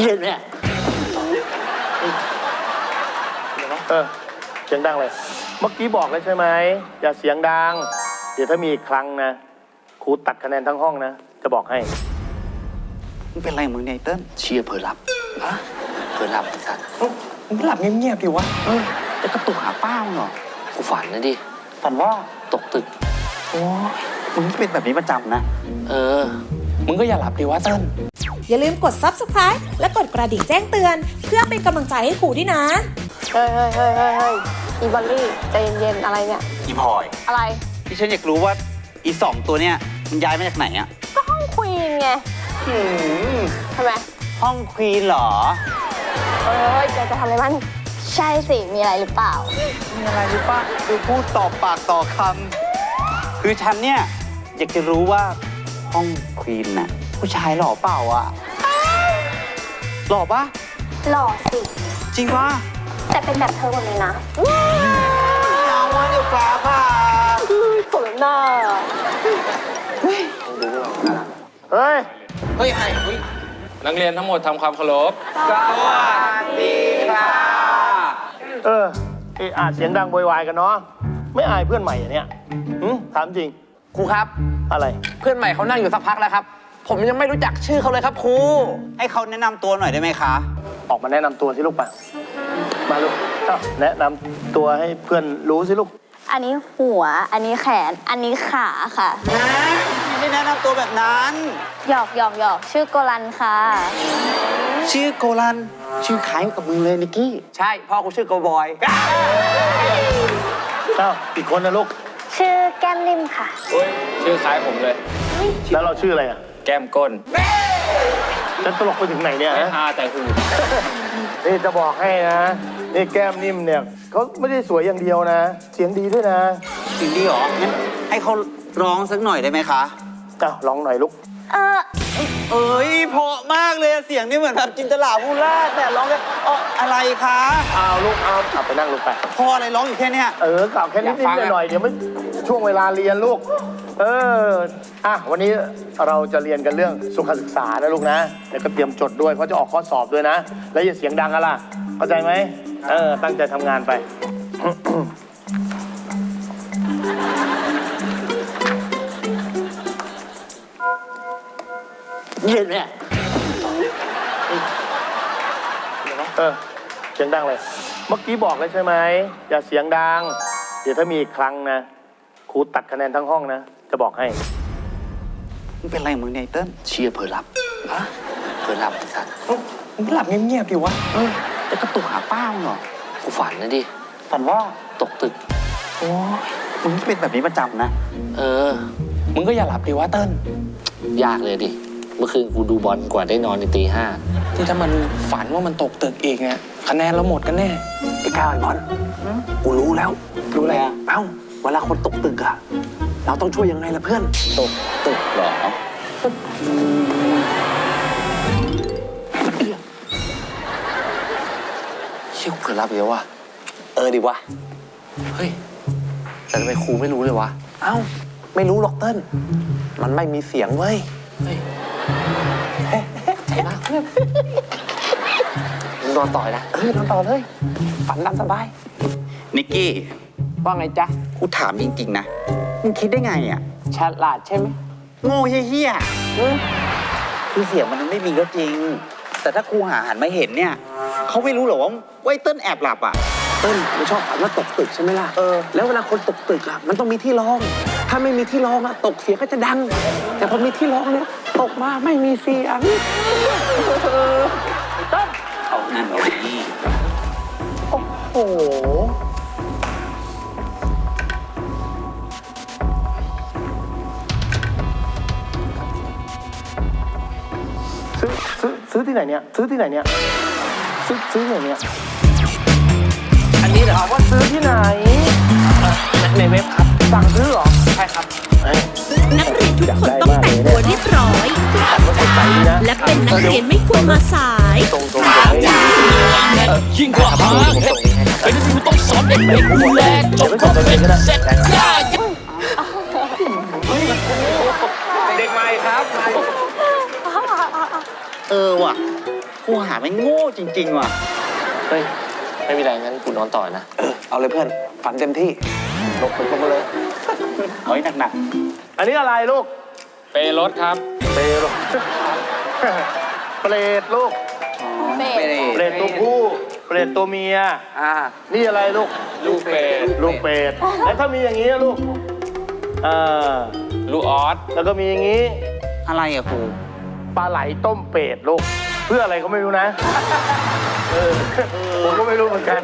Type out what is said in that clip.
เย็นเนี่ยเออเสียงดังเลย เมื่อกี้บอกแล้วใช่ไหมอย่าเสียงดัง เดี๋ยวถ้ามีอีกครั้งนะครูตัดคะแนนทั้งห้องนะ จะบอกให้ มึงเป็นไรมึงเนี่ยไอ้เติ้ลเชียร์เผลอหลับฮะเผลอหลับไอ้สัตว์มึงหลับเงียบๆดิวะ เออจะกระตุกหาป้ามึงเหรอกูฝันนะดิ ฝันว่า ตกตึก โอ้ยมึงเป็นแบบนี้ประจำนะ เออ มึงก็อย่าหลับดิวะเติ้ล อย่าลืมกด subscribe และกดกระดิ่งแจ้งเตือน เพื่อเป็นกำลังใจให้ครูด้วยนะ เฮ้ยเฮ้ยเฮ้ยเฮ้ยเฮ้ยอีบอลลี่ใจเย็นๆอะไรเนี่ย อีพลอยอะไร ที่ฉันอยากรู้ว่าอีสองตัวเนี่ยมันย้ายมาจากไหนอะก็ห้องควีนไงทำไมห้องควีนเหรอ เอ้ยแกจะทำอะไรมัน ใช่สิ มีอะไรหรือเปล่า มีอะไรหรือปะดูพูดต่อปากต่อคำคือฉันเนี่ย อยากจะรู้ว่าห้องควีนน่ะ ผู้ชายหล่อเปล่าอะหล่อปะหล่อสิ จริงปะแต่เป็นแบบเธอหมดเลยนะเอาวะเดี๋ยวฟ้าผ่าสมหน้าเฮ้ย เฮ้ยไอ้เฮ้ยนักเรียนทั้งหมดทำความเคารพสวัสดีค่ะ เออเอะอาเสียงดังโวยวายกันเนาะ ไม่อายเพื่อนใหม่อะเนี่ยหืมถามจริง ครูครับ อะไร เพื่อนใหม่เขานั่งอยู่สักพักแล้วครับ ผมยังไม่รู้จักชื่อเขาเลยครับครู ให้เขาแนะนำตัวหน่อยได้ไหมคะ ออกมาแนะนำตัวสิลูกป่ะมาลูกเอ้าแนะนำตัวให้เพื่อนรู้สิลูก อันนี้หัว อันนี้แขน อันนี้ขาค่ะ ไม่แนะนำตัวแบบนั้น หยอกหยอกหยอกชื่อโกลันค่ะ ชื่อโกลัน ชื่อคล้ายกับมึงเลยนิกกี้ใช่พ่อกูชื่อโกบอย เอ้าอีกคนนะลูก ชื่อแก้มลิมค่ะ ชื่อคล้ายผมเลย แล้วเราชื่ออะไรอะ แก้มก้นจะตลกไปถึงไหนเนี่ยไม่ฮะ ฮาแต่หูนี่จะบอกให้นะ นี่แก้มนิ่มเนี่ยเขาไม่ได้สวยอย่างเดียวนะ เสียงดีด้วยนะจริงดิเหรองั้นให้เขาร้องสักหน่อยได้ไหมคะเอ้าลองหน่อยลูก เออเอ้ยเพราะมากเลยเสียงนี่เหมือนแบบจินตลาภูราชแต่ร้องแบบอ๋ออะไรคะเอาลูกเอาเอาไปนั่งลูกไป พออะไรร้องอยู่แค่เนี้ยเออกลับแค่นิดนิดหน่อยๆเดี๋ยวไม่ช่วงเวลาเรียนลูก เอออะวันนี้เราจะเรียนกันเรื่องสุขศึกษานะลูกนะแล้วก็เตรียมจดด้วยเขาจะออกข้อสอบด้วยนะ แล้วอย่าเสียงดังอะล่ะเข้าใจไหมเออตั้งใจทำงานไปเย็นเนี่ยเออเสียงดังเลย เมื่อกี้บอกแล้วใช่ไหมอย่าเสียงดัง เดี๋ยวถ้ามีอีกครั้งนะครูตัดคะแนนทั้งห้องนะ จะบอกให้มึงเป็นไรมึงเนี่ยไอ้เติ้ลเชียร์เผลอหลับฮะเผลอหลับไอ้สัตว์มึงหลับเงียบๆดิวะ เออจะกระตุกหาป้ามึงเหรอกูฝันนะดิ ฝันว่า ตกตึก โอ้ยมึงเป็นแบบนี้ประจำนะ เออ มึงก็อย่าหลับดิวะเติ้ลยากเลยดิ เมื่อคืนกูดูบอลกว่าได้นอนในตีห้าที่ถ้ามันฝันว่ามันตกตึกอีกเนี่ยคะแนนเราหมดกันแน่ ไอ้ก้าวไอ้บอลกูรู้แล้วรู้อะไรอะ เอ้า เวลาคนตกตึกอะ เราต้องช่วยยังไงล่ะเพื่อน ตกตึกเหรอเชี่ยกูเผลอหลับอีกแล้ววะเออดีวะ เฮ้ย แต่ทำไมครูไม่รู้เลยวะ เอ้า ไม่รู้หรอกเติ้ลมันไม่มีเสียงเว้ย เฮ้ยใช่ปะมึงนอนต่อยนะ เออนอนต่อเลย ฝันตามสบาย นิกกี้ ว่าไงจ๊ะ กูถามจริง ๆ นะ มึงคิดได้ไงอะฉลาดใช่ไหมโง่เฮี้ยๆคือเสียงมันไม่มีก็จริง แต่ถ้าครูหาหันมาเห็นเนี่ยเขาไม่รู้หรอว่าว่าไอ้เติ้ลแอบหลับอะ เติ้ลมันชอบฝันว่าตกตึกใช่ไหมล่ะเออ แล้วเวลาคนตกตึกอะมันต้องมีที่รอง ถ้าไม่มีที่รองอะตกเสียงก็จะดัง แต่พอมีที่รองเนี่ยตกมาไม่มีเสียงเอานั่นเอานี่โอ้โห ที่ไหนเนี่ย ซื้อที่ไหนเนี่ย ซื้อซื้อที่ไหนเนี่ย อันนี้เหรอถามว่าซื้อที่ไหน ในเว็บครับสั่งซื้อเหรอ ใช่ครับเอ้ย นักเรียนทุกคนต้องแต่งตัวเรียบร้อยขับรถไปนะและเป็นนักเรียนไม่ควรมาสายตรงตรงตรงให้ยิ่งกว่าหาเห็ดเป็นครูต้องสอนเด็กๆดูแลจนครบเป็นเสร็จย่าเด็ก ออว่ะครูหาไม่โง่จริง ๆ ว่ะ เฮ้ย ไม่มีไรงั้นกูนอนต่อนะ เออเอาเลยเพื่อน ฝันเต็มที่ลงไปลงมาเลย เฮ้ยหนักอันนี้อะไรลูก เปรถครับ เปรตลูกเปรตลูก เบๆสไม่ได้เปรตตัวผู้ เปรตตัวเมีย อ่า นี่อะไรลูก ลูกเปรตลูกเปรตแล้วถ้ามีอย่างนี้อะลูกอ่าลูกออส แล้วก็มีอย่างนี้อะไรอะครู ปลาไหลต้มเป็ดลูก เพื่ออะไรก็ไม่รู้นะ เออ ผมก็ไม่รู้เหมือนกัน